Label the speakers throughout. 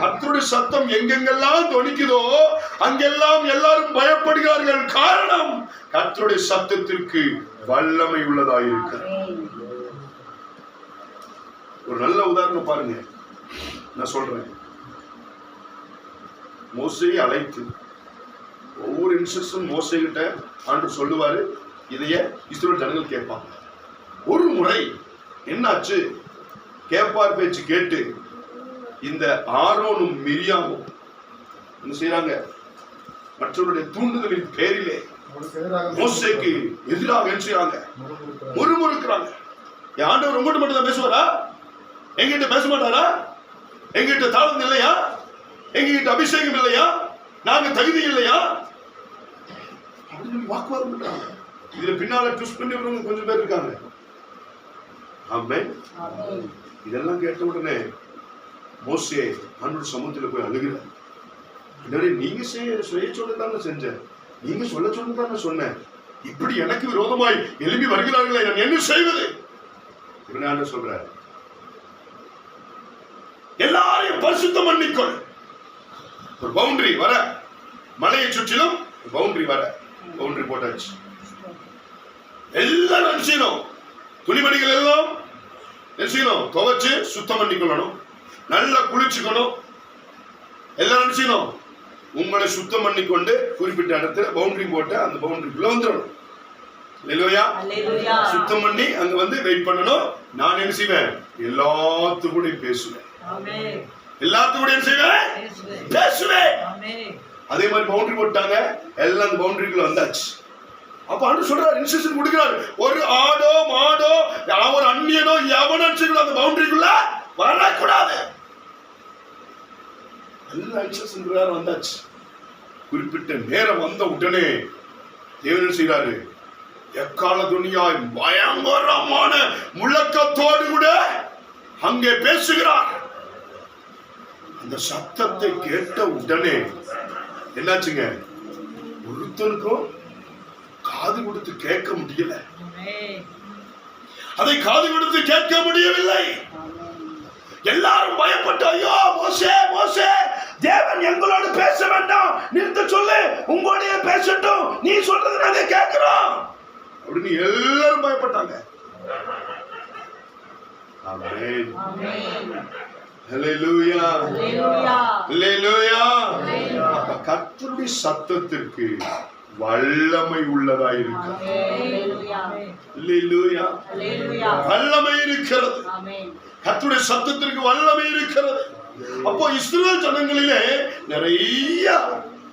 Speaker 1: கர்த்தருடைய சத்தம் எங்கெங்கெல்லாம் தொனிக்குதோ அங்கெல்லாம் எல்லாரும் பயப்படுகிறார்கள். காரணம் கர்த்தருடைய சத்தத்திற்கு வல்லமை உள்ளதாயிருக்கிறது
Speaker 2: Amen.
Speaker 1: ஒரு நல்ல உதாரணம் பாருங்க. நான் சொல்றேன். மோசையை அழைத்து ஒவ்வொரு இன்ஸ்ட்ரக்ஷன் மோசை கிட்ட ஆண்டு சொல்லுவாரு. இதைய இஸ்ரேல் ஜனங்கள் கேட்பாங்க. ஒரு முறை என்னாச்சு? கேட்பார் பேச்சு கேட்டு இந்த ஆரோனும் மிரியாமும் என்ன செய்றாங்க? மற்றவருடைய தூண்டுதலின் பேரிலே மோசைக்கு எதிராக என்ன செய்றாங்க? முறுமுறுக்கிறாங்க. என் ஆண்டவர் உங்கள்கிட்ட மட்டும் தான் பேசுவாரா? எங்கிட்ட பேச மாட்டாரா? எங்கிட்ட தாளம் இல்லையா? எங்ககிட்ட அபிஷேகம் இல்லையா? நாங்க தகுதி இல்லையா? அப்படின்னு சொல்லி வாக்குவாதம் பண்றாங்க. இதுல பின்னால ட்விஸ்ட் பண்ணி கொஞ்சம் பேர் இருக்காங்க.
Speaker 2: Amen.
Speaker 1: இதெல்லாம் கேட்ட உடனே மோசே ஆண்டோட சமூகத்துல போய் அழுகிறார். நீங்க செய்ய செய்ய சொல்லத்தானே செஞ்சேன் நீங்க சொல்ல சொல்லத்தானே சொன்னேன் இப்படி எனக்கு விரோதமாய் எழுப்பி வருகிறார்களே நான் என்ன செய்வது? என்ன சொல்ற எல்லாரையும் பரிசுத்தம் பண்ணிக்கொள். ஒரு பவுண்டரி வர. மலையை சுற்றிலும் பவுண்டரி வர. பவுண்டரி போட்டாச்சு. எல்லாரும் செய்யணும்? துணிமணிகள் எல்லாம் என்ன செய்யணும்? துவைச்சு சுத்தம் பண்ணிக்கொள்ளணும். நல்லா குளிச்சுக்கணும். எல்லாம் என்ன செய்யணும்? உங்களை சுத்தம் பண்ணிக்கொண்டு குறிப்பிட்ட இடத்துல பவுண்டரி போட்டு அந்த பவுண்டரிக்குள்ள வந்துடணும். இல்லையா. சுத்தம் பண்ணி அங்க வந்து வெயிட் பண்ணணும். நான் என்ன செய்வேன்? எல்லாத்து கூட பேசுவேன். எல்லாத்து கூட என்ன செய்வேன்?
Speaker 2: பேசுவேன்.
Speaker 1: அதே மாதிரி பவுண்டரி போட்டாங்க. எல்லாம் அந்த பவுண்டரிக்குள்ள வந்தாச்சு. அப்ப ஆண்டு சொல்றாரு இன்ஸ்ட்ரக்ஷன் கொடுக்கிறார். ஒரு ஆடோ மாடோ ஒரு அந்நியனோ எவனோ அந்த பவுண்டரிக்குள்ள வரக்கூடாது. எல்லா இன்ஸ்ட்ரக்ஷன் பிரகாரம் வந்தாச்சு. குறிப்பிட்ட நேரம் வந்த உடனே தேவன் செய்கிறாரு எக்கால துணியாய் பயங்கரமான முழக்கத்தோடு கூட அங்கே பேசுகிறார். அந்த சத்தத்தை கேட்ட உடனே என்னாச்சுங்க? ஒருத்தருக்கும் காது கொடுத்து கேட்க முடியல. அதை காது கொடுத்து கேட்க முடியவில்லை. எல்லாரும் பயப்பட்டு ஐயோ மோசே மோசே தேவன் எங்களோடு பேச வேண்டாம். நிறுத்த சொல்லு. உங்களோடய பேசட்டும். நீ சொல்றது நாங்க கேட்கிறோம். அப்படின்னு எல்லாரும் பயப்பட்டாங்க. கர்த்தருடைய சத்தத்திற்கு வல்லமை உள்ளதாய் இருக்கு
Speaker 2: Hallelujah.
Speaker 1: ஹalleluya
Speaker 2: Hallelujah.
Speaker 1: வல்லமை இருக்கிறது. கர்த்தருடைய சத்தத்திற்கு வல்லமை இருக்கிறது அப்போ இஸ்ரேல் ஜனங்களிலே நிறைய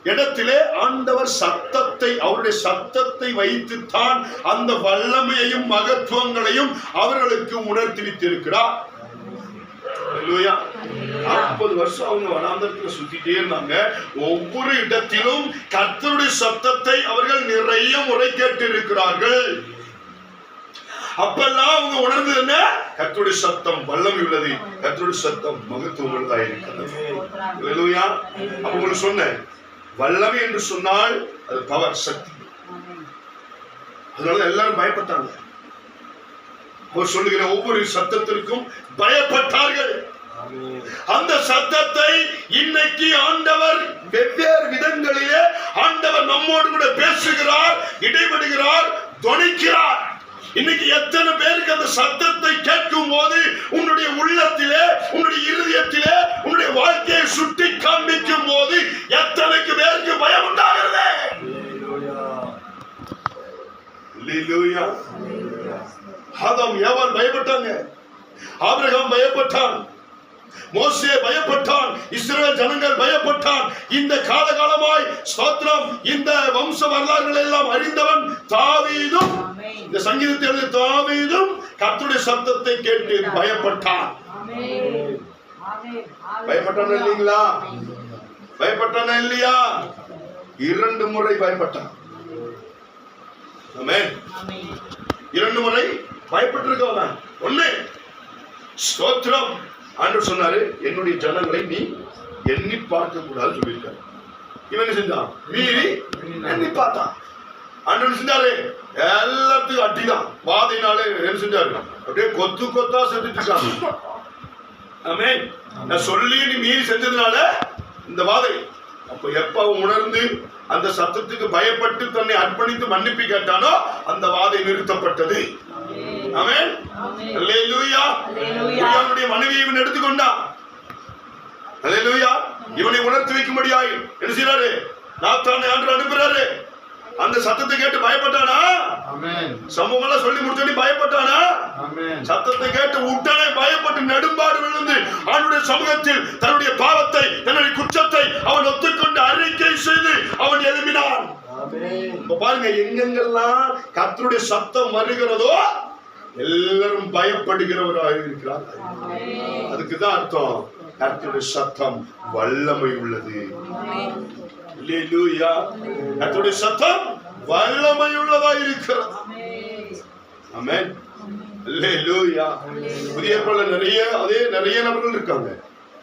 Speaker 1: இடத்திலே ஆண்டவர் சத்தத்தை அவருடைய சத்தத்தை வைத்துத்தான் அந்த வல்லமையையும் மகத்துவங்களையும் அவர்களுக்கு உணர்த்திவித்திருக்கிறார் நாற்பது வருஷம் அவங்க வனாந்தரத்துல சுத்திட்டே இருந்தாங்க. ஒவ்வொரு இடத்திலும் கத்தருடைய சத்தத்தை அவர்கள் நிறைய முறை கேட்டு இருக்கிறார்கள் அப்பெல்லாம் அவங்க உணர்ந்தது என்ன? கர்த்தருடைய சத்தம் வல்லம் உள்ளது. கர்த்தருடைய சத்தம் மகத்துவம் உள்ளதா இருக்கிறது. அப்ப உங்களுக்கு சொன்னேன். வல்லமை என்று சொன்னால் அது பவர் சக்தி. அதனால எல்லாரும் பயப்பட்டாங்க. சொல்லுகிற ஒவ்வொரு சத்தத்திற்கும் பயப்பட்டார்கள். அந்த சத்தத்தை இன்னைக்கு ஆண்டவர் வெவ்வேறு விதங்களிலே ஆண்டவர் நம்மோடு கூட பேசுகிறார் இடைபடுகிறார் துணிக்கிறார். இன்னைக்கு எத்தனை பேருக்கு அந்த சத்தத்தை கேட்கும் போது உன்னுடைய உள்ளத்திலே உன்னுடைய இருதயத்திலே உன்னுடைய வாழ்க்கையை சுட்டி காண்பிக்கும் போது எத்தனைக்கு பேருக்கு பயம் உண்டாகிறது. ஆதாம் ஏவாள் பயப்பட்டாங்க. ஆபிரகாம் பயப்பட்டான். மோசே பயப்பட்டான். இஸ்ரவேல் ஜனங்கள் பயப்பட்டான். இந்த காலகாலமாய் ஸ்தோத்திரம் இந்த வம்ச வரலாறுகள் எல்லாம் அறிந்தவன் தாவீதும். இந்த சங்கீதத்தை எழுதிய தாவீதும் கர்த்தருடைய சத்தத்தை கேட்டு பயப்பட்டான். பயப்பட்டானா இல்லைங்களா பயப்பட்டானா இல்லையா? இரண்டு முறை பயப்பட்டான். இரண்டு முறை பயப்பட்டிருக்கவன் ஒண்ணு ஸ்தோத்திரம் ஆண்டு சொன்னாரு. என்னுடைய ஜனங்களை நீ எண்ணி பார்க்க கூடாது சொல்லியிருக்காரு. இவன் என்ன செஞ்சான்? மீறி எண்ணி பார்த்தான். அண்ணன் செஞ்சாரு. எல்லாத்துக்கும் அட்டிதான் வாதையினாலே என்ன செஞ்சாரு? அப்படியே கொத்து கொத்தா செஞ்சுட்டு இருக்காங்க நான் சொல்லி நீ மீறி செஞ்சதுனால இந்த வாதை. அப்ப எப்ப அவன் உணர்ந்து அந்த சத்தத்துக்கு பயப்பட்டு தன்னை அர்ப்பணித்து மன்னிப்பு கேட்டானோ அந்த வாதை நிறுத்தப்பட்டது. மனைவியை இவன் எடுத்துக்கொண்டான் இவனை உணர்த்தி வைக்கும்படியாய். என்ன செய்யறாரு நாத்தானை ஆண்டு அனுப்புறாரு. அந்த சத்தத்தை கேட்டு பயப்பட்டானா. சம்பவம் எல்லாம் சொல்லி முடிச்சோடி பயப்பட்டானா. சத்தத்தை கேட்டு உடனே பயப்பட்டு நெடும்பாடு விழுந்து அவனுடைய சமூகத்தில் தன்னுடைய பாவத்தை தன்னுடைய குற்றத்தை அவன் ஒத்துக்கொண்டு அறிக்கை செய்து அவன் எழுப்பினான் பாருங்க எங்கெங்கெல்லாம் கர்த்தருடைய சத்தம் வருகிறதோ எல்லாரும் பயப்படுகிறவராக இருக்கிறார். அதுக்குதான் அர்த்தம். கர்த்தருடைய சத்தம் வல்லமை உள்ளது. கர்த்தருடைய சத்தம் வல்லமை உள்ளதா இருக்கிறது.
Speaker 2: ஆமென்.
Speaker 1: புதிய நிறைய அதே நிறைய நபர்கள் இருக்காங்க.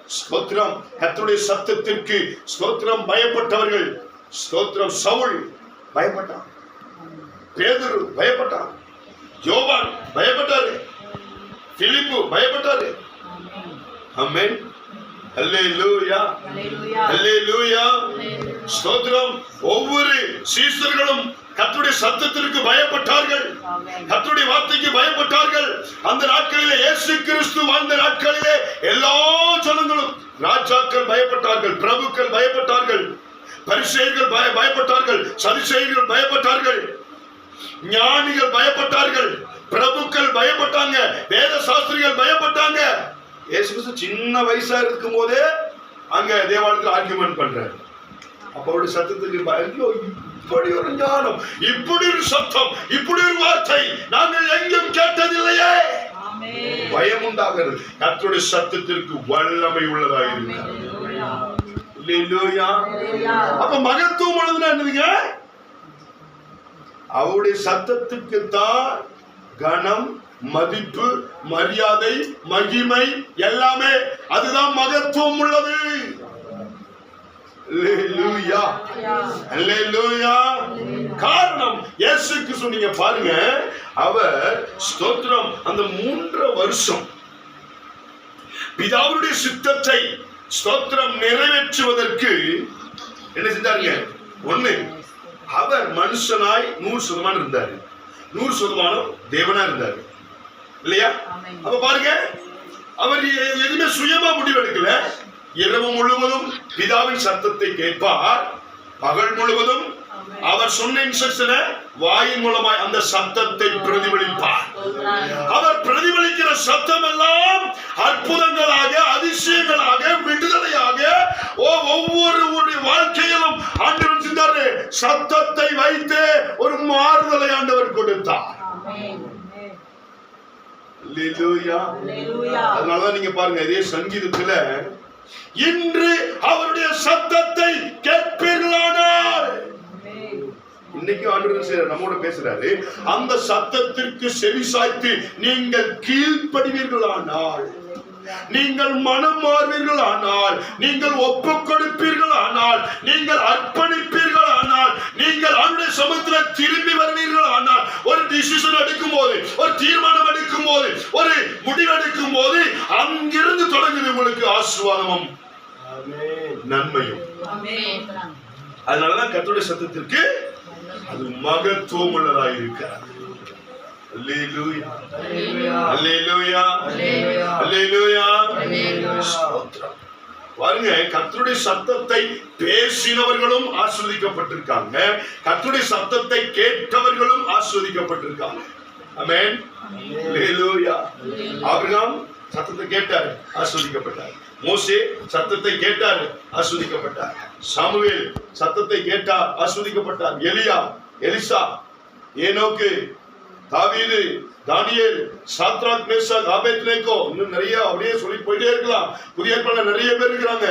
Speaker 1: ஸ்தோத்திரம். கத்துடைய சத்தத்திற்கு ஸ்தோத்திரம் பயப்பட்டவர்கள். ஸ்தோத்திரம் சவுல் பயப்பட்டான். பேதுரு பயப்பட்டான். யோவான் பயப்பட்டாரு. பிலிப்பு பயப்பட்டாரு. அல்லேலூயா. ஸ்தோத்திரம். ஒவ்வொரு சீசர்களும் கர்த்தருடைய சத்தத்திற்கு பயப்பட்டார்கள்.
Speaker 2: ஆமென்.
Speaker 1: கர்த்தருடைய வார்த்தைக்கு பயப்பட்டார்கள். அந்த நாட்களிலே இயேசு கிறிஸ்து வாழ்ந்த நாட்களிலே எல்லா ஜனங்களும் ராஜாக்கள் பயப்பட்டார்கள் பிரபுக்கள் பயப்பட்டார்கள் பரிசேயர்கள் பய பயப்பட்டார்கள் சதிசேயர்கள் பயப்பட்டார்கள். ஞானிகள் பயப்பட்டார்கள் பிரபுக்கள் பயப்பட்டாங்க வேத சாஸ்திரிகள் பயப்பட்டாங்க. கிறிஸ்து சின்ன வயசா இருக்கும் போதே அங்க தேவாலயத்தில் ஆர்கியூமெண்ட் பண்றாரு. அப்ப அவருடைய சத்தத்துக்கு பய- ஐயோ இப்படி ஒரு ஞானம் இப்படி ஒரு சத்தம் இப்படி ஒரு வார்த்தை நாங்கள் எங்கும் கேட்டதில்லையே. பயம் உண்டாகிறது கர்த்தருடைய சத்தத்திற்கு வல்லமை உள்ளதாக இருக்கிறது. அப்ப மகத்துவம் உள்ளதுன்னா என்னதுங்க? அவருடைய சத்தத்துக்கு தான் கனம் மதிப்பு மரியாதை மகிமை எல்லாமே அதுதான் மகத்துவம் உள்ளது. காரணம் இயேசுக்கு சொன்னீங்க பாருங்க அவர் ஸ்தோத்திரம். அந்த மூன்று வருஷம் பிதாவுடைய சித்தத்தை ஸ்தோத்திரம் நிறைவேற்றுவதற்கு என்ன செஞ்சாருங்க? ஒண்ணு அவர் மனுஷனாய் நூறு சதமானம் இருந்தாரு. நூறு சதமானம் தேவனா இருந்தாரு. இல்லையா. அப்ப பாருங்க அவர் எதுவுமே சுயமா முடிவெடுக்கல. இரவு முழுவதும் பிதாவின் சத்தத்தை கேட்பார். பகல் முழுவதும் அவர் சொன்ன இன்ஸ்ட்ரக்ஷனை வாயின் மூலமாய் அந்த சத்தத்தை பிரதிபலிப்பார். அவர் பிரதிபலிக்கிற சத்தம் எல்லாம் அற்புதங்களாக அதிசயங்களாக சத்தத்தை வைத்து ஒரு மாறுதலை ஆண்டவர் கொடுத்தார். அதனாலதான் நீங்க பாருங்க இதே சங்கீதத்துல இன்று அவருடைய சத்தத்தை கேட்பீர்களானால். இன்னைக்கு ஆண்டவர் நம்மோட பேசுறாரு அந்த சத்தத்திற்கு செவி சாய்த்து நீங்கள் கீழ்ப்படிவீர்களானால் நீங்கள் மனம் மாறுவீர்கள் ஆனால் நீங்கள் ஒப்பு கொடுப்பீர்கள் ஆனால் நீங்கள் அர்ப்பணிப்பீர்கள் சமூகத்தில் திரும்பி வருவீர்கள் ஆனால் ஒரு டிசிஷன் எடுக்கும் போது ஒரு தீர்மானம் எடுக்கும் போது ஒரு முடிவு எடுக்கும் போது அங்கிருந்து தொடங்குது உங்களுக்கு ஆசீர்வாதமும். நன்மையும்
Speaker 2: ஆமென்.
Speaker 1: அதனாலதான் கர்த்தருடைய சத்தத்திற்கு அது மகத்துவம் உள்ளதாக இருக்கிறது அல்லேலூயா. அல்லேலூயா. அல்லேலூயா. ஸ்தோத்திரம். பாருங்க கர்த்தருடைய சத்தத்தை பேசினவர்களும் ஆஸ்வதிக்கப்பட்டிருக்காங்க. கர்த்தருடைய சத்தத்தை கேட்டவர்களும் ஆஸ்வதிக்கப்பட்டிருக்காங்க. ஆமென் ஆபிரகாம் சத்தத்தை கேட்டார் ஆஸ்வதிக்கப்பட்டார். மோசே சத்தத்தை கேட்டார் ஆஸ்வதிக்கப்பட்டார். சாமுவேல் சத்தத்தை கேட்டார் ஆஸ்வதிக்கப்பட்டார். எலியா எலிசா ஏனோக்கு தாவீது தானியல் சாத்ராக் மேஷாக் ஆபேத்நேகோ இன்னும் நிறைய அப்படியே சொல்லி போயிட்டே இருக்கலாம். புதிய நிறைய பேர் இருக்கிறாங்க.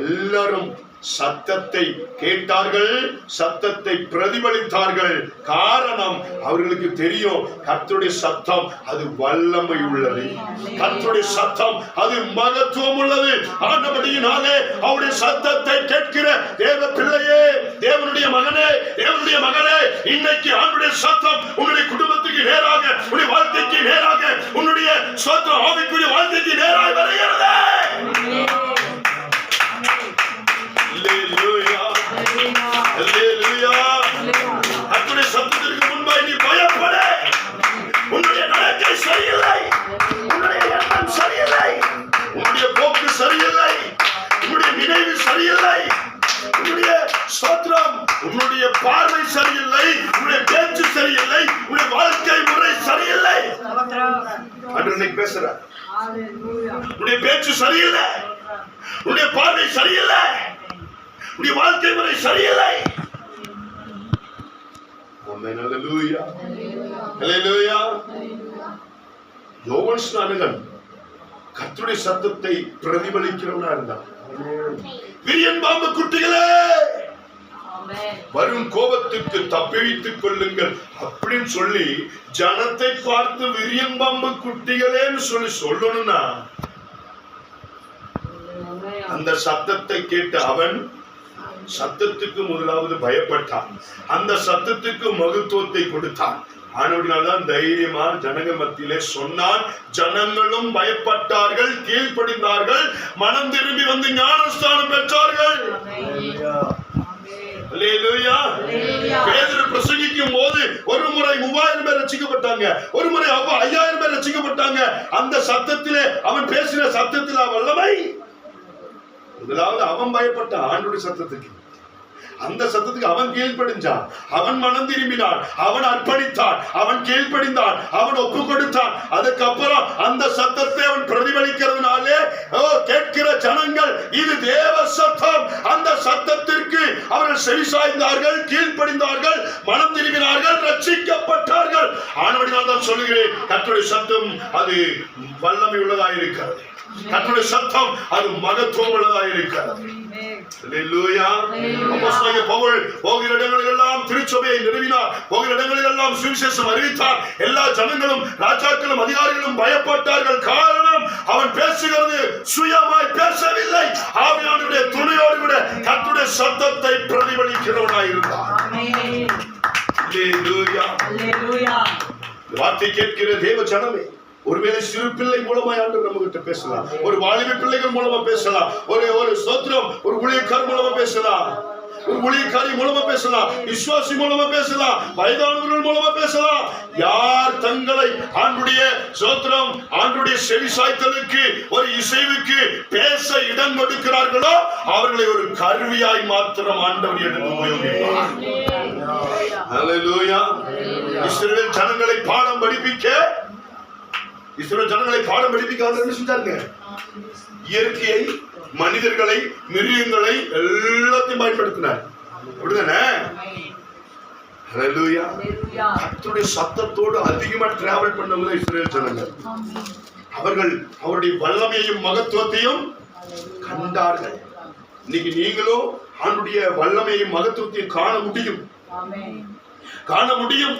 Speaker 1: எல்லாரும் சத்தத்தை கேட்டார்கள் சத்தத்தை பிரதிபலித்தார்கள். காரணம் அவர்களுக்கு தெரியும் கத்துடைய சத்தம் அது வல்லமை உள்ளது. கத்துடைய சத்தம் அது மகத்துவம் உள்ளது. ஆண்டபடியினாலே அவருடைய சத்தத்தை கேட்கிற தேவ பிள்ளையே தேவனுடைய மகனே தேவனுடைய மகளே இன்னைக்கு ஆண்டுடைய சத்தம் உன்னுடைய குடும்பத்துக்கு நேராக உன்னுடைய வாழ்க்கைக்கு நேராக உன்னுடைய சொந்த ஆவிக்குரிய வாழ்க்கைக்கு நேராக வருகிறது. கர்த்தருடைய சத்தத்திற்கு முன்பாய் நீ பயப்பட. உன்னுடைய நடக்கை சரியில்லை. உன்னுடைய எண்ணம் சரியில்லை. உன்னுடைய போக்கு சரியில்லை. உன்னுடைய நினைவு சரியில்லை. உன்னுடைய ஸ்தோத்திரம் உன்னுடைய பார்வை சரியில்லை. உன்னுடைய பேச்சு சரியில்லை. உன்னுடைய வாழ்க்கை முறை சரியில்லை. அன்று பேசுற. உன்னுடைய பேச்சு சரியில்லை. உன்னுடைய பார்வை சரியில்லை. உடைய வாழ்க்கை முறை சரியில்லை. கத்துடைய சத்தத்தை பிரதிபலிக்கிறவனா இருந்தான் விரியன் பாம்பு குட்டிகளே! வரும் கோபத்துக்கு தப்பிவித்துக் கொள்ளுங்கள் அப்படின்னு சொல்லி ஜனத்தை பார்த்து விரியன் பாம்பு குட்டிகளேன்னு சொல்லி சொல்லணும்னா அந்த சத்தத்தை கேட்டு அவன் சத்தத்துக்கு முதலாவது பயப்பட்டான். அந்த சத்தத்துக்கு மகத்துவத்தை கொடுத்தான். ஆனவர்களால்தான் தைரியமா ஜனங்கள் மத்தியிலே சொன்னான் ஜனங்களும் பயப்பட்டார்கள் கீழ்ப்படிந்தார்கள் மனம் திரும்பி வந்து ஞானஸ்தானம் பெற்றார்கள். பிரசங்கிக்கும் போது ஒரு முறை மூவாயிரம் பேர் ரசிக்கப்பட்டாங்க. ஒரு முறை ஐயாயிரம் பேர் ரசிக்கப்பட்டாங்க. அந்த சத்தத்திலே அவன் பேசின சத்தத்தில் வல்லமை? முதலாவது அவன் பயப்பட்டான் ஆண்டுடைய சத்தத்துக்கு. அந்த சத்தத்துக்கு அவன் கீழ்ப்படிஞ்சான். அவன் மனம் திரும்பினான். அவன் அர்ப்பணித்தான். அவன் கீழ்ப்படிந்தான். அவன் ஒப்பு கொடுத்தான். அதுக்கப்புறம் அந்த சத்தத்தை அவன் பிரதிபலிக்கிறதுனாலே ஓ கேட்கிற ஜனங்கள் இது தேவ சத்தம். அந்த சத்தத்திற்கு அவர்கள் செவிசாய்ந்தார்கள் கீழ்ப்படிந்தார்கள் மனம் திரும்பினார்கள் ரட்சிக்கப்பட்டார்கள். ஆனவடினால் தான் சொல்லுகிறேன் கற்றுடைய சத்தம் அது வல்லமை உள்ளதாக இருக்கிறது கர்த்தருடைய சத்தம் அது மகத்துவம் உள்ளதாக இருக்கிறது போகிற இடங்களிலெல்லாம் திருச்சபையை நிறுவினார் போகிற இடங்களிலெல்லாம் சுவிசேஷம் அறிவித்தார். எல்லா ஜனங்களும் ராஜாக்களும் அதிகாரிகளும் பயப்பட்டார்கள். காரணம் அவன் பேசுகிறது சுயமாய் பேசவில்லை. ஆவியானுடைய துணையோடு கூட கர்த்தருடைய சத்தத்தை பிரதிபலிக்கிறவனாய் இருந்தார் வார்த்தை கேட்கிற தேவ ஜனமே ஒருவேளை சிறு பிள்ளை மூலமா ஆண்டு நம்ம கிட்ட பேசலாம். ஒரு வாலிப பிள்ளைகள் மூலமா பேசலாம். ஒரு ஒரு ஸ்தோத்திரம் ஒரு ஊழியக்கார் மூலமா பேசலாம். ஒரு ஊழியக்காரி மூலமா பேசலாம். விசுவாசி மூலமா பேசலாம். வயதானவர்கள் மூலமா பேசலாம். யார் தங்களை ஆண்டுடைய சோத்திரம் ஆண்டுடைய செவிசாய்த்தலுக்கு ஒரு இசைவுக்கு பேச இடம் கொடுக்கிறார்களோ அவர்களை ஒரு கருவியாய் மாத்திரம் ஆண்டவர் எடுத்து உபயோகிப்பார். ஜனங்களை பாடம் படிப்பிக்க இஸ்ரவேல் ஜனங்களை பாடம் படிப்பிக்க அவர் என்ன செஞ்சாருங்க? இயற்கையை மனிதர்களை மிருகங்களை எல்லாத்தையும் பயன்படுத்தினார். அப்படிதானே. கர்த்தருடைய சத்தத்தோடு அதிகமா டிராவல் பண்ணவங்க இஸ்ரவேல் ஜனங்கள். அவர்கள் அவருடைய வல்லமையையும் மகத்துவத்தையும் கண்டார்கள். இன்னைக்கு நீங்களும் ஆண்டுடைய வல்லமையையும் மகத்துவத்தையும் காண முடியும். காண முடியும்.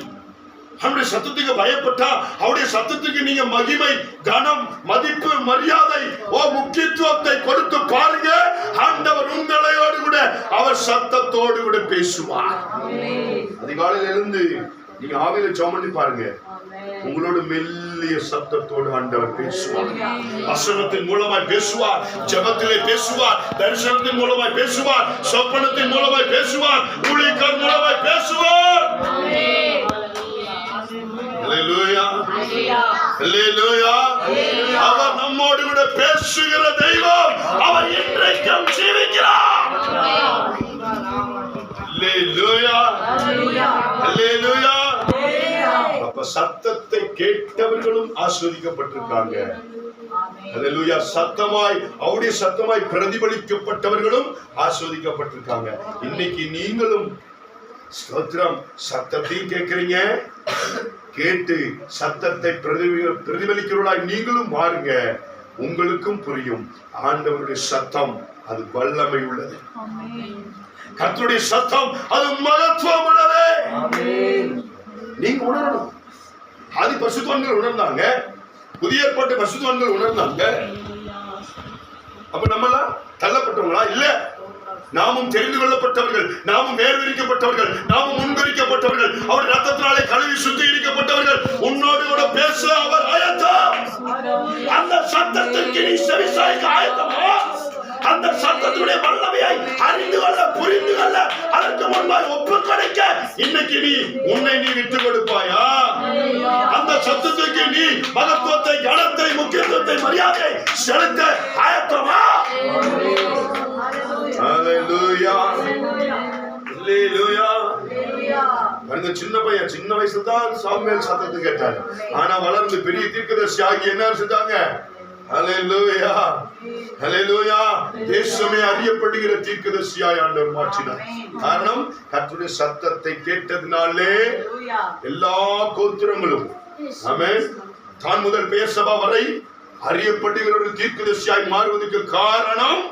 Speaker 1: அவருடைய சத்தத்துக்கு பயப்பட்டா அவருடைய சத்தத்துக்கு நீங்க மகிமை கனம் மதிப்பு மரியாதை ஓ முக்கியத்துவத்தை கொடுத்து பாருங்க. ஆண்டவர் உங்களையோடு கூட அவர் சத்தத்தோடு கூட பேசுவார். அதிகாலையில் இருந்து நீங்க ஆவியில ஜெபம் பாருங்க. உங்களோட மெல்லிய சத்தத்தோடு ஆண்டவர் பேசுவார். வசனத்தின் மூலமாய் பேசுவார் ஜெபத்திலே பேசுவார் தரிசனத்தின் மூலமாய் பேசுவார் சொப்பனத்தின் மூலமாய் பேசுவார் ஊழியக்கார் மூலமாய் பேசுவார். அவர் நம்மோடு கூட பேசுகிற தெய்வம் அவர் இன்றைக்கும் ஜீவிக்கிறார். அப்ப சத்தத்தை கேட்டவர்களும் ஆஸ்வதிக்கப்பட்டிருக்காங்க. சத்தமாய் அவருடைய சத்தமாய் பிரதிபலிக்கப்பட்டவர்களும் ஆஸ்வதிக்கப்பட்டிருக்காங்க. இன்னைக்கு நீங்களும் ஸ்தோத்திரம் சத்தத்தையும் கேட்கிறீங்க. கேட்டு சத்தத்தை பிரதிப பிரதிபலிக்கிறவர்களாய் நீங்களும் மாறுங்க உங்களுக்கும் புரியும். ஆண்டவருடைய சத்தம் அது வல்லமை உள்ளது.
Speaker 2: ஆமென்.
Speaker 1: கர்த்தருடைய சத்தம் அது மகத்துவம் உள்ளது. நீங்க உணரணும். ஆதி பசுத்தவான்கள் உணர்ந்தாங்க. புதிய ஏற்பாட்டு பசுத்தவான்கள் உணர்ந்தாங்க. அப்ப நம்மலாம் தள்ளப்பட்டவங்களா? இல்ல. நாமும் தெரிந்து கொள்ளப்பட்டவர்கள் நாமும் வேர்விரிக்கப்பட்டவர்கள் நாமும் முன்கரிக்கப்பட்டவர்கள் அவர் ரத்தத்தினாலே கழுவி சுத்திகரிக்கப்பட்டவர்கள். உன்னோடு கூட பேச அவர் ஆயத்தம். அந்த சத்தத்திற்கு நீ செவிசாய்க்கு ஆயத்தமா? அந்த சத்தத்துடைய வல்லமையை அறிந்து கொள்ள புரிந்து கொள்ள அதற்கு முன்பாய் ஒப்பு கிடைக்க இன்னைக்கு நீ உன்னை நீ விட்டு கொடுப்பாயா? அந்த சத்தத்துக்கு நீ மகத்துவத்தை கனத்தை முக்கியத்துவத்தை மரியாதை செலுத்த ஆயத்தமா? சின்ன பையன் சின்ன வயசுல தான் சாமுவேல் சத்தத்தை கேட்டார். ஆனா வளர்ந்து பெரிய தீர்க்கதரிசி ஆகி என்ன செஞ்சாங்க தேசமே அறியப்படுகிற தீர்க்கதரிசியாய் ஆண்டவர் மாற்றினார். காரணம் கர்த்தருடைய சத்தத்தை கேட்டதினாலே எல்லா கோத்திரங்களும் தான் முதல் பெயர் சபா வரை அறியப்படுகிற ஒரு தீர்க்கதரிசியாய் மாறுவதற்கு காரணம்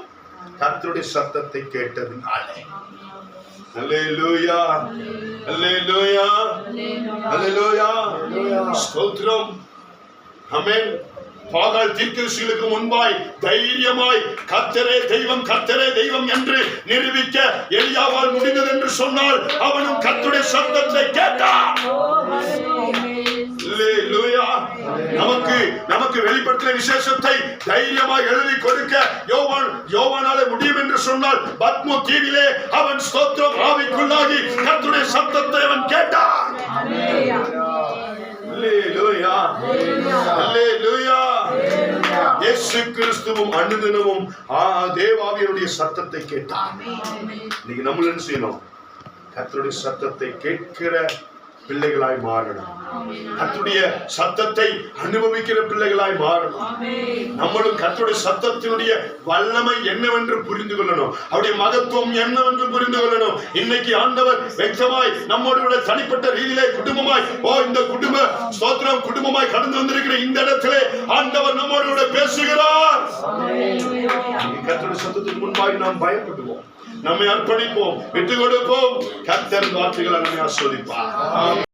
Speaker 1: கர்த்தருடைய சத்தத்தை கேட்டதினாலே. அல்லேலூயா அல்லேலூயா அல்லேலூயா ஸ்தோத்திரம். ஆமென் பாகால் தீர்க்கதரிசிகளுக்கு முன்பாய் தைரியமாய் கர்த்தரே தெய்வம் கர்த்தரே தெய்வம் என்று நிரூபிக்க எலியாவால் முடிந்தது என்று சொன்னால் அவனும் கர்த்தருடைய சத்தத்தை கேட்டான். அல்லேலூயா. நமக்கு நமக்கு வெளிப்படுத்தின விசேஷத்தை தைரியமாக எழுதி கொடுக்க யோவான் யோவானாலே முடியும் என்று சொன்னால் பத்மு தீவிலே அவன் ஸ்தோத்திரம் ஆவிக்குள்ளாகி கத்துடைய சத்தத்தை அவன் கேட்டான். இயேசு கிறிஸ்துவும் அனுதினமும் ஆ தேவாவியருடைய சத்தத்தை கேட்டான். இன்னைக்கு நம்ம என்ன செய்யணும்? கத்தருடைய சத்தத்தை கேட்கிற பிள்ளைகளாய் மாறணும். கர்த்தருடைய சத்தத்தை அனுபவிக்கிற பிள்ளைகளாய் மாறணும். நம்மளும் கர்த்தருடைய சத்தத்தினுடைய வல்லமை என்னவென்று புரிந்து கொள்ளணும். அவருடைய மகத்துவம் என்னவென்று புரிந்து கொள்ளணும். இன்னைக்கு ஆண்டவர் வெச்சமாய் நம்மோடு கூட தனிப்பட்ட ரீதியிலே குடும்பமாய் ஓ இந்த குடும்ப ஸ்தோத்திரம் குடும்பமாய் கடந்து வந்திருக்கிற இந்த இடத்திலே ஆண்டவர் நம்மோடு கூட பேசுகிறார். கர்த்தருடைய சத்தத்துக்கு முன்பாக நாம் பயப்படுவோம். நம்மை அர்ப்பணிப்போம் விட்டு கொடுப்போம். கத்தர் வார்த்தைகளை நம்மை ஆஸ்வதிப்பார்.